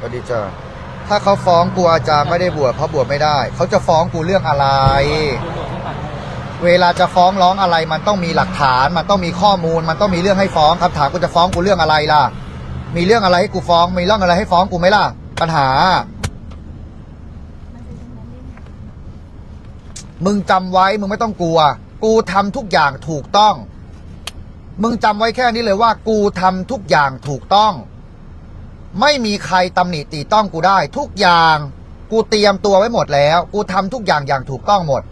สวัสดีจ้าถ้าเขาฟ้องกูอาจารย์ไม่ได้บวชเพราะบวชไม่ได้ เขาจะฟ้องกูเรื่องอะไร เวลาจะฟ้องร้องอะไรมันต้องมีหลักฐาน มันต้องมีข้อมูล มันต้องมีเรื่องให้ฟ้องคำถามกูจะฟ้องกูเรื่องอะไรล่ะ มีเรื่องอะไรให้กูฟ้อง มีเรื่องอะไรให้ฟ้องกูไหมล่ะ ปัญหา มึงจำไว้ มึงไม่ต้องกลัว กูทำทุกอย่างถูกต้อง มึงจำไว้แค่นี้เลยว่า กูทำทุกอย่างถูกต้อง ไม่มีใครตำหนิตีต้องกูได้ ทุกอย่างกูเตรียมตัวไว้หมดแล้ว กูทำทุกอย่างอย่างถูกต้องหมด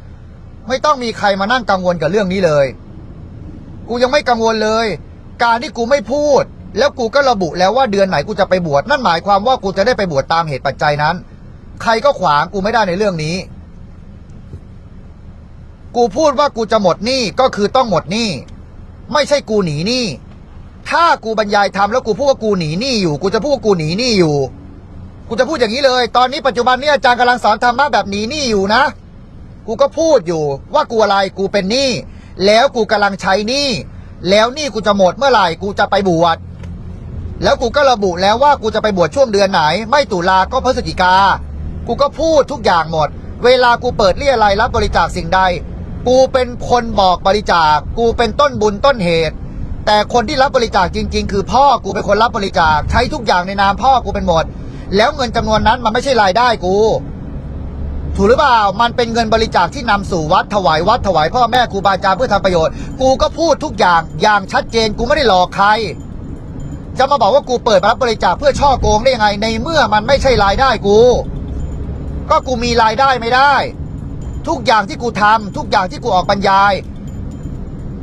ไม่ต้องมีใครมานั่งกังวลกับเรื่องนี้เลย กูยังไม่กังวลเลย การที่กูไม่พูด แล้วกูก็ระบุแล้วว่าเดือนไหนกูจะไปบวชนั่นหมายความว่ากูจะได้ไปบวชตามเหตุปัจจัยนั้น ใครก็ขวางกูไม่ได้ในเรื่องนี้ กูพูดว่ากูจะหมดหนี้ก็คือต้องหมดหนี้ไม่ใช่กูหนีหนี้ ถ้ากูบรรยายทำแล้วกูพูดว่ากูหนีหนี้อยู่ กูจะพูดว่ากูหนีหนี้อยู่ กูจะพูดอย่างนี้เลย ตอนนี้ปัจจุบันเนี้อาจารย์กำลังสอนธรรมะแบบหนีหนี้อยู่นะ กูก็พูดอยู่ว่ากูอะไรกูเป็นหนี้แล้วกูกำลังใช้หนี้แล้วหนี้กูจะหมดเมื่อไหร่กูจะไปบวชแล้วกูก็ระบุแล้วว่ากูจะไปบวชช่วงเดือนไหน ไม่ตุลาก็พฤศจิกา กูก็พูดทุกอย่างหมด เวลากูเปิดเรียอะไรยรับบริจาคสิ่งใด กูเป็นคนบอกบริจาค กูเป็นต้นบุญต้นเหตุ แต่คนที่รับบริจาคจริง ๆ คือพ่อกูเป็นคนรับบริจาคใช้ทุกอย่างในนามพ่อกูเป็นหมด แล้วเงินจำนวนนั้นมันไม่ใช่รายได้กู ถูกหรือเปล่า มันเป็นเงินบริจาคที่นำสู่วัดถวายวัดถวายพ่อแม่ครูบาอาจารย์เพื่อทำประโยชน์ กูก็พูดทุกอย่างอย่างชัดเจนกูไม่ได้หลอกใคร จะมาบอกว่ากูเปิดรับบริจาคเพื่อช่อโกงได้ยังไง ในเมื่อมันไม่ใช่รายได้กู ก็กูมีรายได้ไม่ได้ ทุกอย่างที่กูทำทุกอย่างที่กูออกบรรยาย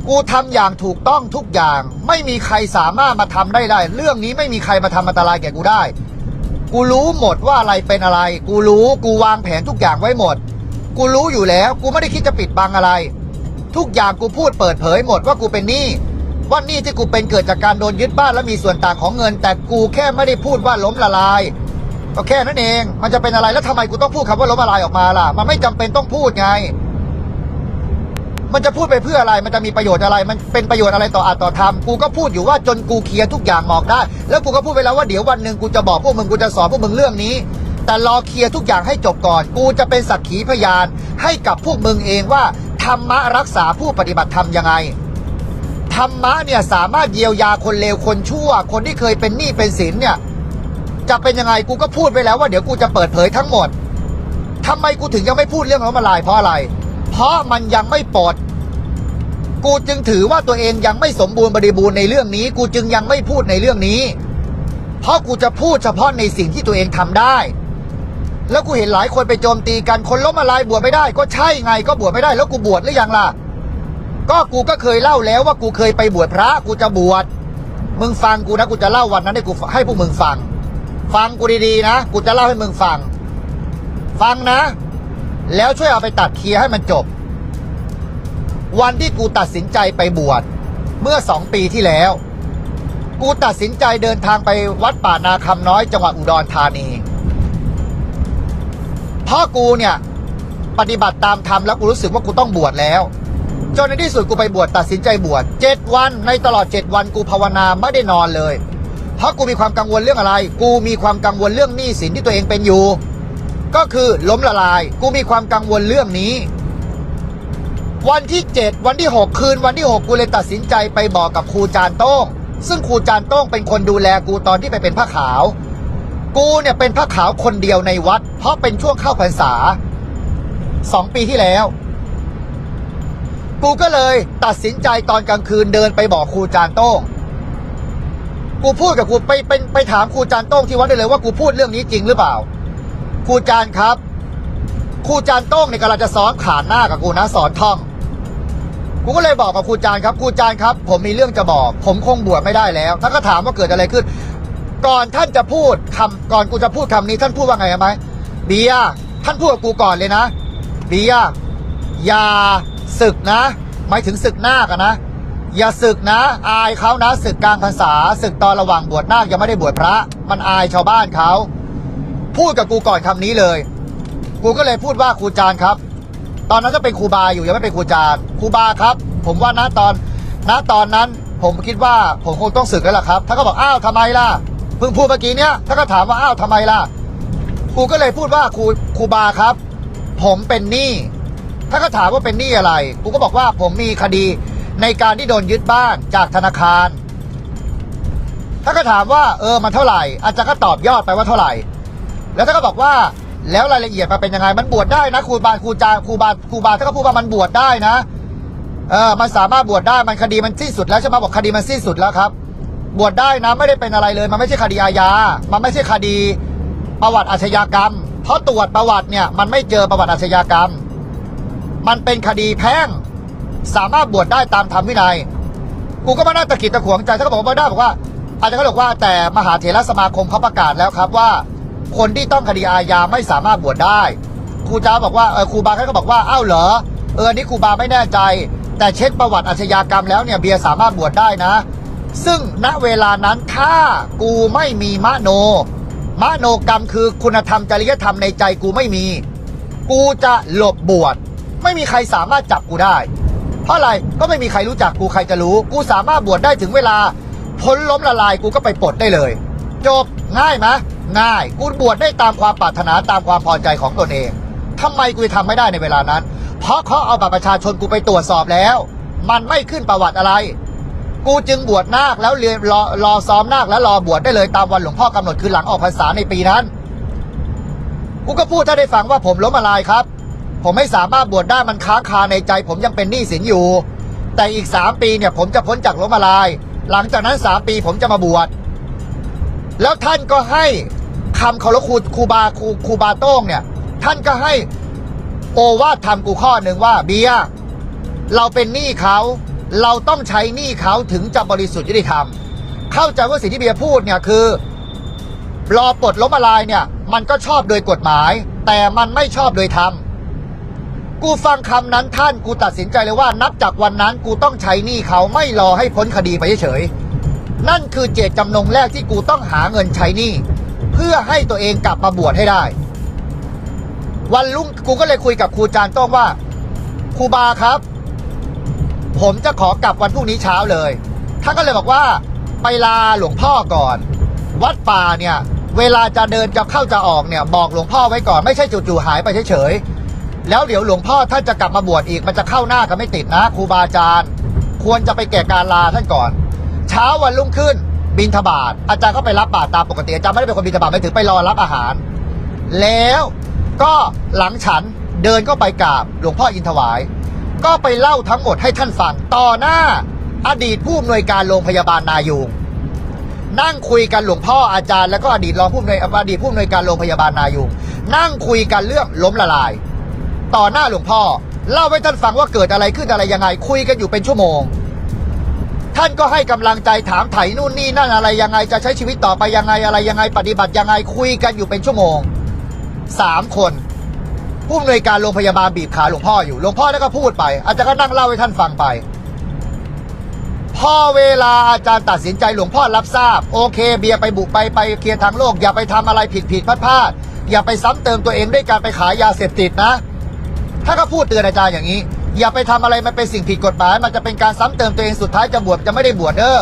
กูทำอย่างถูกต้องทุกอย่าง ไม่มีใครสามารถมาทำได้ได้ เรื่องนี้ไม่มีใครมาทำอันตรายแก่กูได้ กูรู้หมดว่าอะไรเป็นอะไร กูรู้กูวางแผนทุกอย่างไว้หมด กูรู้อยู่แล้ว กูไม่ได้คิดจะปิดบังอะไร ทุกอย่างกูพูดเปิดเผยหมดว่ากูเป็นหนี้ว่าหนี้ที่กูเป็นเกิดจากการโดนยึดบ้านและมีส่วนต่างของเงิน แต่กูแค่ไม่ได้พูดว่าล้มละลายก็แค่นั้นเอง มันจะเป็นอะไรแล้วทำไมกูต้องพูดคำว่าล้มละลายออกมาล่ะ มันไม่จำเป็นต้องพูดไง มันจะพูดไปเพื่ออะไร มันจะมีประโยชน์อะไร มันเป็นประโยชน์อะไรต่ออาต่อธรรม กูก็พูดอยู่ว่าจนกูเคลียร์ทุกอย่างบอกได้ แล้วกูก็พูดไปแล้วว่าเดี๋ยววันหนึ่งกูจะบอกพวกมึงกูจะสอนพวกมึงเรื่องนี้ แต่รอเคลียร์ทุกอย่างให้จบก่อน กูจะเป็นสักขีพยาน ให้กับพวกมึงเองว่าธรรมะรักษาผู้ปฏิบัติธรรมยังไงธรรมะเนี่ยสามารถเยียวยาคนเลวคนชั่ว คนที่เคยเป็นหนี้เป็นสินเนี่ยจะเป็นยังไงกูก็พูดไปแล้วว่าเดี๋ยวกูจะเปิดเผยทั้งหมดทำไมกูถึงยังไม่พูดเรื่องล้มละลายเพราะอะไร เพราะมันยังไม่ปลด กูจึงถือว่าตัวเองยังไม่สมบูรณ์บริบูรณ์ในเรื่องนี้ กูจึงยังไม่พูดในเรื่องนี้ เพราะกูจะพูดเฉพาะในสิ่งที่ตัวเองทำได้ แล้วกูเห็นหลายคนไปโจมตีกันคนล้มละลายบวชไม่ได้ ก็ใช่ไงก็บวชไม่ได้แล้วกูบวชหรือยังล่ะ ก็กูก็เคยเล่าแล้วว่ากูเคยไปบวชพระกูจะบวชมึงฟังกูนะกูจะเล่าวันนั้นให้กูให้พวกมึงฟัง ฟังกูดีๆนะกูจะเล่าให้มึงฟัง ฟังนะ แล้วช่วยเอาไปตัดเคลียร์ให้มันจบ วันที่กูตัดสินใจไปบวชเมื่อสองปีที่แล้ว กูตัดสินใจเดินทางไปวัดป่านาคำน้อยจังหวัดอุดรธานีเพราะกูเนี่ย ปฏิบัติตามธรรมแล้วกูรู้สึกว่ากูต้องบวชแล้วจนในที่สุดกูไปบวชตัดสินใจบวชเจ็ดวันในตลอดเจ็ดวันกูภาวนาไม่ได้นอนเลย เพราะกูมีความกังวลเรื่องอะไร กูมีความกังวลเรื่องหนี้สินที่ตัวเองเป็นอยู่ ก็คือล้มละลาย กูมีความกังวลเรื่องนี้ วันที่ 7 วันที่ 6 คืนวันที่ 6 กูเลยตัดสินใจไปบอกกับครูจานโต้ง ซึ่งครูจานโต้งเป็นคนดูแลกูตอนที่ไปเป็นพระขาว กูเนี่ยเป็นพระขาวคนเดียวในวัด เพราะเป็นช่วงเข้าพรรษาสองปีที่แล้ว กูก็เลยตัดสินใจตอนกลางคืนเดินไปบอกครูจานโต้ง กูพูดกับครูไปเป็นไปถามครูจานโต้งที่วัดได้เลยว่ากูพูดเรื่องนี้จริงหรือเปล่า ครูจานครับ ครูจานโต้งเนี่ยกำลังจะสอนขานหน้ากับกูนะสอนท่อง กูก็เลยบอกกับครูจานครับครูจานครับ ผมมีเรื่องจะบอก ผมคงบวชไม่ได้แล้วท่านก็ถามว่าเกิดอะไรขึ้น ก่อนท่านจะพูดคำก่อนกูจะพูดคำนี้ท่านพูดว่าไงไหมเบียท่านพูดกับกูก่อนเลยนะเบียอย่าศึกนะหมายถึงศึกหน้ากันนะ อย่าศึกนะ อายเขานะศึกกลางพรรษาศึกตอนระหว่างบวชนาคยังไม่ได้บวชพระ มันอายชาวบ้านเขาพูดกับกูก่อนคำนี้เลย กูก็เลยพูดว่าครูจานครับ ตอนนั้นก็เป็นครูบาอยู่ยังไม่เป็นครูจานครูบาครับ ผมว่านะตอนณตอนนั้น ผมคิดว่าผมคงต้องศึกแล้วล่ะครับท่านก็บอกอ้าวทำไมล่ะพพิ่งพูดเมื่อกี้เนี้ยถ้านก็ถามว่าอ้าวทำไมล่ะกูก็เลยพูดว่าครูครูบาครับ ผมเป็นหนี้ถ้านก็ถามว่าเป็นหนี้อะไรกูก็บอกว่าผมมีคดีในการที่โดนยึดบ้านจากธนาคารถ้านก็ถามว่าเออมันเท่าไหร่ อาจารย์ก็ตอบยอดไปว่าเท่าไหร่ แล้วถ้านก็บอกว่า แล้วรายละเอียดมันเป็นยังไงมันบวชได้นะครูบาครูจาครูบาครูบาถ้าก็พูดว่ามันบวชได้นะเออมันสามารถบวชได้มันคดีมันสิ้นสุดแล้วใช่ไหมบอกคดีมันสิ้นสุดแล้วครับ บวชได้นะไม่ได้เป็นอะไรเลย มันไม่ใช่คดีอาญา มันไม่ใช่คดีประวัติอาชญากรรม เพราะตรวจประวัติเนี่ยมันไม่เจอประวัติอาชญากรรม มันเป็นคดีแพ่งสามารถบวชได้ตามธรรมวินัยกูก็มานั่งตะกิดตะขวงใจถ้าก็บอกว่าไม่ได้บอกว่าอาจารย์ก็บอกว่าแต่มหาเถรสมาคมเขาประกาศแล้วครับว่า คนที่ต้องคดีอาญาไม่สามารถบวชได้ครูจ้าบอกว่าเออครูบาเขาก็บอกว่าอ้าวเหรอเออนนี่ครูบาไม่แน่ใจ แต่เช็คประวัติอาชญากรรมแล้วเนี่ยเบียร์สามารถบวชได้นะ ซึ่งณเวลานั้นถ้ากูไม่มีมโน มโนกรรมคือคุณธรรมจริยธรรมในใจกูไม่มี กูจะหลบบวชไม่มีใครสามารถจับกูได้ เพราะอะไรก็ไม่มีใครรู้จักกูใครจะรู้ กูสามารถบวชได้ถึงเวลาพ้นล้มละลายกูก็ไปปลดได้เลย จบง่ายไหมง่ายกูบวชได้ตามความปรารถนาตามความพอใจของตนเองทำไมกูจะทำไม่ได้ในเวลานั้น เพราะเขาเอาบัตรประชาชนกูไปตรวจสอบแล้ว มันไม่ขึ้นประวัติอะไร กูจึงบวชนาคแล้วเรียนรอรอซ้อมนาคแล้วรอบวชได้เลยตามวันหลวงพ่อกำหนดคือหลังออกพรรษาในปีนั้นกูก็พูดถ้าได้ฟังว่าผมล้มละลายครับ ผมไม่สามารถบวชได้มันค้างคาในใจ ผมยังเป็นหนี้สินอยู่ แต่อีกสามปีเนี่ยผมจะพ้นจากล้มละลาย หลังจากนั้นสามปีผมจะมาบวช แล้วท่านก็ให้คำเคารพครูครูบาครูครูบาโต้งเนี่ย ท่านก็ให้โอวาททำกูข้อหนึ่งว่าเบียร์เราเป็นหนี้เขาเราต้องใช้หนี้เขาถึงจะบริสุทธิ์ยุติธรรม เข้าใจว่าสิ่งที่เบียร์พูดเนี่ยคือรอปลดล้มละลายเนี่ย มันก็ชอบโดยกฎหมาย แต่มันไม่ชอบโดยธรรมกูฟังคำนั้นท่านกูตัดสินใจเลยว่านับจากวันนั้นกูต้องใช้หนี้เขาไม่รอให้พ้นคดีไปเฉย นั่นคือเจตจำนงแรกที่กูต้องหาเงินใช้หนี้เพื่อให้ตัวเองกลับมาบวชให้ได้ วันรุ่งกูก็เลยคุยกับครูจานโต้งว่าครูบาครับ ผมจะขอกลับวันพรุ่งนี้เช้าเลยท่านก็เลยบอกว่าไปลาหลวงพ่อก่อน วัดป่าเนี่ยเวลาจะเดินจะเข้าจะออกเนี่ยบอกหลวงพ่อไว้ก่อนไม่ใช่จู่ๆหายไปเฉยๆแล้วเดี๋ยวหลวงพ่อท่านจะกลับมาบวชอีกมันจะเข้าหน้ากันไม่ติดนะครูบาอาจารย์ ควรจะไปแก่การลาท่านก่อน เช้าวันรุ่งขึ้น บินทบาทอาจารย์ก็ไปรับบาตรตามปกติอาจารย์ไม่ได้เป็นคนบินทบาทไม่ถึงไปรอรับอาหาร แล้วก็หลังฉันเดินก็ไปกราบหลวงพ่ออินทวาย ก็ไปเล่าทั้งหมดให้ท่านฟังต่อหน้า อดีตผู้อำนวยการโรงพยาบาลนายูงนั่งคุยกันหลวงพ่ออาจารย์แล้วก็อดีตรองผู้อำนวยอดีตผู้อำนวยการโรงพยาบาลนายูงนั่งคุยกันเรื่องล้มละลาย ต่อหน้าหลวงพ่อเล่าให้ท่านฟังว่าเกิดอะไรขึ้นอะไรยังไง คุยกันอยู่เป็นชั่วโมง ท่านก็ให้กำลังใจถามไถ่นู่นนี่นั่นอะไรยังไงจะใช้ชีวิตต่อไปยังไงอะไรยังไงปฏิบัติยังไงคุยกันอยู่เป็นชั่วโมงสามคนผู้อำนวยการโรงพยาบาลบีบขาหลวงพ่ออยู่หลวงพ่อแล้วก็พูดไปอาจารย์ก็นั่งเล่าให้ท่านฟังไปพอเวลาอาจารย์ตัดสินใจหลวงพ่อรับทราบ โอเค เบียร์ไปบุกไปไปเคลียร์ทางโลก อย่าไปทำอะไรผิดผิดพลาดพลาดอย่าไปซ้ำเติมตัวเองด้วยการไปขายยาเสพติดนะถ้าก็พูดเตือนอาจารย์อย่างนี้ อย่าไปทำอะไรมันเป็นสิ่งผิดกฎหมาย มันจะเป็นการซ้ำเติมตัวเองสุดท้ายจะบวชจะไม่ได้บวชเด้อ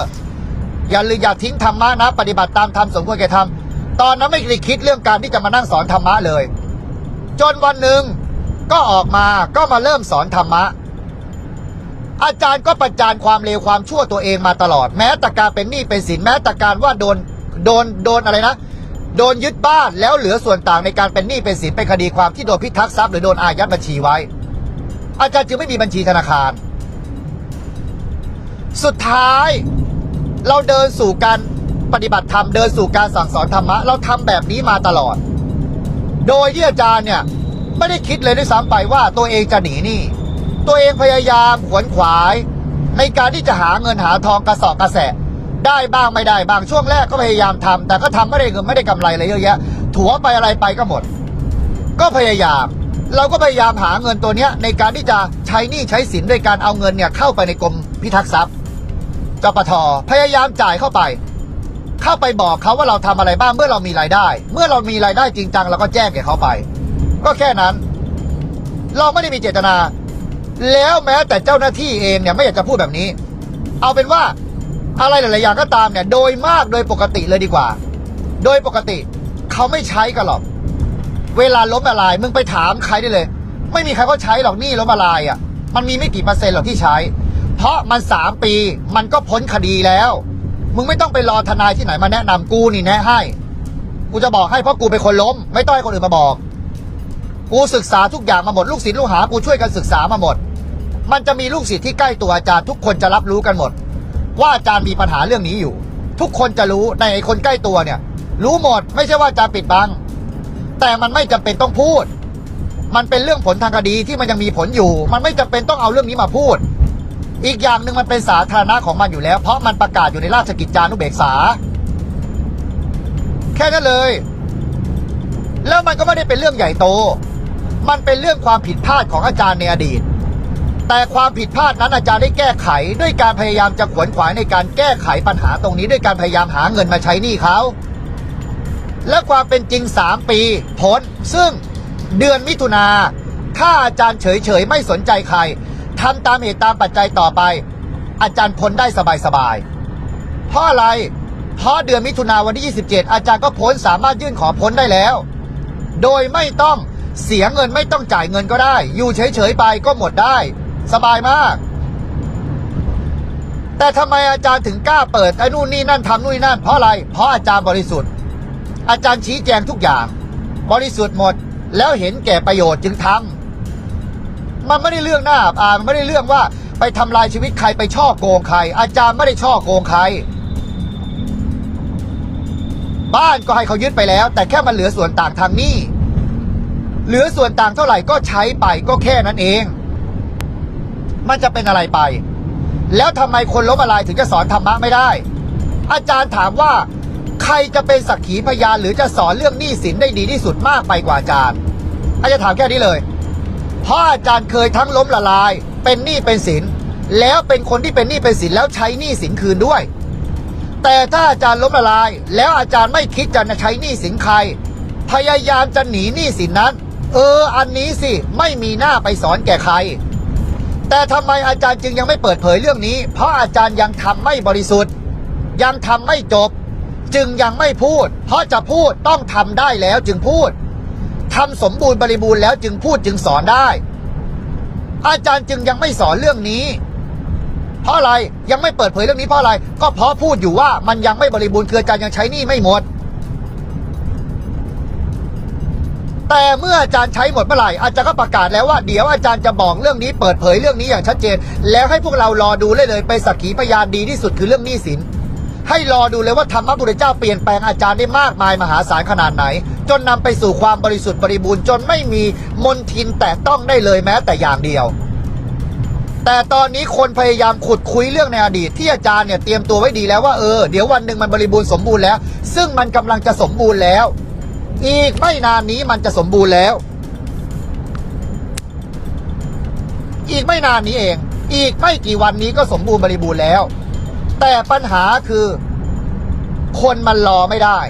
อย่าลืมอย่าทิ้งธรรมะนะ ปฏิบัติตามธรรมสมควรแก่ธรรมตอนนั้นไม่ได้คิดเรื่องการที่จะมานั่งสอนธรรมะเลย จนวันหนึ่งก็ออกมาก็มาเริ่มสอนธรรมะ อาจารย์ก็ประจานความเลวความชั่วตัวเองมาตลอด แม้แต่การเป็นหนี้เป็นสินแม้แต่การว่าโดนโดนโดนอะไรนะโดนยึดบ้านแล้วเหลือส่วนต่างในการเป็นหนี้เป็นสินเป็นคดีความที่โดนพิทักษ์ทรัพย์หรือโดนอายัดบัญชีไว้ อาจารย์จึงไม่มีบัญชีธนาคาร สุดท้าย เราเดินสู่การปฏิบัติธรรมเดินสู่การสั่งสอนธรรมะ เราทำแบบนี้มาตลอด โดยที่อาจารย์เนี่ยไม่ได้คิดเลยด้วยซ้ำไปว่าตัวเองจะหนีหนี้ตัวเองพยายามขวนขวาย ในการที่จะหาเงินหาทองกระสอบกระแสะได้บ้างไม่ได้บ้างช่วงแรกก็พยายามทำแต่ก็ทำไม่ได้เงินไม่ได้กำไรอะไรเยอะแยะ ถัวไปอะไรไปก็หมด ก็พยายาม เราก็พยายามหาเงินตัวเนี้ยในการที่จะใช้หนี้ใช้สินโดยการเอาเงินเนี่ยเข้าไปในกรมพิทักษ์ทรัพย์จปทพยายามจ่ายเข้าไป เข้าไปบอกเขาว่าเราทำอะไรบ้างเมื่อเรามีรายได้ เมื่อเรามีรายได้จริงจังเราก็แจ้งแก่เขาไป ก็แค่นั้น เราไม่ได้มีเจตนา แล้วแม้แต่เจ้าหน้าที่เองเนี่ยไม่อยากจะพูดแบบนี้ เอาเป็นว่าอะไรหลายๆอย่างก็ตามเนี่ย โดยมากโดยปกติเลยดีกว่า โดยปกติเขาไม่ใช้กันหรอก เวลาล้มละลายมึงไปถามใครได้เลย ไม่มีใครเขาใช้หรอกหนี่ล้มละลายอะ มันมีไม่กี่เปอร์เซ็นต์หรอกที่ใช้ เพราะมันสามปีมันก็พ้นคดีแล้ว มึงไม่ต้องไปรอทนายที่ไหนมาแนะนำกูนี่แนะให้ กูจะบอกให้เพราะกูเป็นคนล้ม ไม่ต้องให้คนอื่นมาบอก กูศึกษาทุกอย่างมาหมดลูกศิษย์ลูกหากูช่วยกันศึกษามาหมด มันจะมีลูกศิษย์ที่ใกล้ตัวอาจารย์ทุกคนจะรับรู้กันหมด ว่าอาจารย์มีปัญหาเรื่องนี้อยู่ ทุกคนจะรู้ในไอ้คนใกล้ตัวเนี่ย รู้หมดไม่ใช่ว่าอาจารย์ปิดบัง แต่มันไม่จำเป็นต้องพูด มันเป็นเรื่องผลทางคดีที่มันยังมีผลอยู่ มันไม่จำเป็นต้องเอาเรื่องนี้มาพูด อีกอย่างหนึ่งมันเป็นสาธารณะของมันอยู่แล้ว เพราะมันประกาศอยู่ในราชกิจจานุเบกษา แค่นั้นเลย แล้วมันก็ไม่ได้เป็นเรื่องใหญ่โต มันเป็นเรื่องความผิดพลาดของอาจารย์ในอดีต แต่ความผิดพลาดนั้นอาจารย์ได้แก้ไข ด้วยการพยายามจะขวนขวายในการแก้ไขปัญหาตรงนี้ ด้วยการพยายามหาเงินมาใช้หนี้เขา และความเป็นจริง 3 ปีพ้นซึ่งเดือนมิถุนาถ้าอาจารย์เฉยๆ ไม่สนใจใครทำตามเหตุตามปัจจัยต่อไป อาจารย์พ้นได้สบายๆเพราะอะไร เพราะเดือนมิถุนาวันที่ 27 อาจารย์ก็พ้นสามารถยื่นขอพ้นได้แล้ว โดยไม่ต้องเสียเงินไม่ต้องจ่ายเงินก็ได้ อยู่เฉยๆไปก็หมดได้ สบายมาก แต่ทำไมอาจารย์ถึงกล้าเปิดไอ้นู่นนี่นั่นทำนู่นนี่นั่นเพราะอะไร เพราะอาจารย์บริสุทธิ์ อาจารย์ชี้แจงทุกอย่าง บริสุทธิ์หมด แล้วเห็นแก่ประโยชน์จึงทำมันไม่ได้เรื่องหน้าอับอามันไม่ได้เรื่องว่าไปทำลายชีวิตใครไปช่อโกงใคร อาจารย์ไม่ได้ช่อโกงใคร บ้านก็ให้เขายึดไปแล้ว แต่แค่มันเหลือส่วนต่างทางนี้เหลือส่วนต่างเท่าไหร่ก็ใช้ไปก็แค่นั้นเอง มันจะเป็นอะไรไป แล้วทำไมคนล้มละลายถึงจะสอนธรรมะไม่ได้ อาจารย์ถามว่า ใครจะเป็นสักขีพยานหรือจะสอนเรื่องหนี้สินได้ดีที่สุดมากไปกว่าอาจารย์อาจารย์ถามแค่นี้เลยเพราะอาจารย์เคยทั้งล้มละลาย เป็นหนี้เป็นสิน แล้วเป็นคนที่เป็นหนี้เป็นสินแล้วใช้หนี้สินคืนด้วย แต่ถ้าอาจารย์ล้มละลาย แล้วอาจารย์ไม่คิดจะใช้หนี้สินใคร พยายามจะหนีหนี้สินนั้น เออ อันนี้สิไม่มีหน้าไปสอนแก่ใคร แต่ทำไมอาจารย์จึงยังไม่เปิดเผยเรื่องนี้ เพราะอาจารย์ยังทำไม่บริสุทธิ์ ยังทำไม่จบ จึงยังไม่พูด เพราะจะพูดต้องทำได้แล้วจึงพูดทำสมบูรณ์บริบูรณ์แล้วจึงพูดจึงสอนได้ อาจารย์จึงยังไม่สอนเรื่องนี้ เพราะอะไรยังไม่เปิดเผยเรื่องนี้เพราะอะไร ก็เพราะพูดอยู่ว่ามันยังไม่บริบูรณ์คืออาจารย์ยังใช้นี้ไม่หมด แต่เมื่ออาจารย์ใช้หมดเมื่อไหร่อาจารย์ก็ประกาศแล้วว่าเดี๋ยวอาจารย์จะบอกเรื่องนี้เปิดเผยเรื่องนี้อย่างชัดเจน แล้วให้พวกเรารอดูเลยเลยไปสักขีพยานดีที่สุดคือเรื่องหนี้สิน ให้รอดูเลยว่าธรรมะพุทธเจ้าเปลี่ยนแปลงอาจารย์ได้มากมายมหาศาลขนาดไหน จนนำไปสู่ความบริสุทธิ์บริบูรณ์จนไม่มีมนทินแต่ต้องได้เลยแม้แต่อย่างเดียว แต่ตอนนี้คนพยายามขุดคุยเรื่องในอดีตที่อาจารย์เนี่ยเตรียมตัวไว้ดีแล้วว่าเออเดี๋ยววันหนึ่งมันบริบูรณ์สมบูรณ์แล้ว ซึ่งมันกำลังจะสมบูรณ์แล้ว อีกไม่นานนี้มันจะสมบูรณ์แล้ว อีกไม่นานนี้เอง อีกไม่กี่วันนี้ก็สมบูรณ์บริบูรณ์แล้ว แต่ปัญหาคือ คนมันรอไม่ได้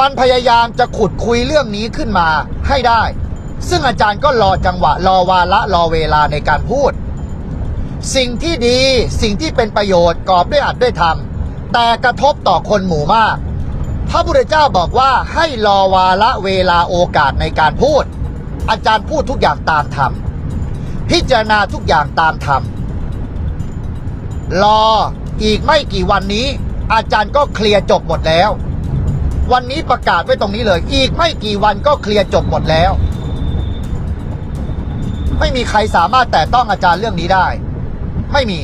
มันพยายามจะขุดคุยเรื่องนี้ขึ้นมาให้ได้ ซึ่งอาจารย์ก็รอจังหวะ รอวาระรอเวลาในการพูด สิ่งที่ดีสิ่งที่เป็นประโยชน์กอบด้วยอัดด้วยธรรมแต่กระทบต่อคนหมู่มาก พระพุทธเจ้าบอกว่าให้รอวาระเวลาโอกาสในการพูด อาจารย์พูดทุกอย่างตามธรรมพิจารณาทุกอย่างตามธรรม รออีกไม่กี่วันนี้ อาจารย์ก็เคลียร์จบหมดแล้ว วันนี้ประกาศไว้ตรงนี้เลย อีกไม่กี่วันก็เคลียร์จบหมดแล้ว ไม่มีใครสามารถแตะต้องอาจารย์เรื่องนี้ได้ ไม่มี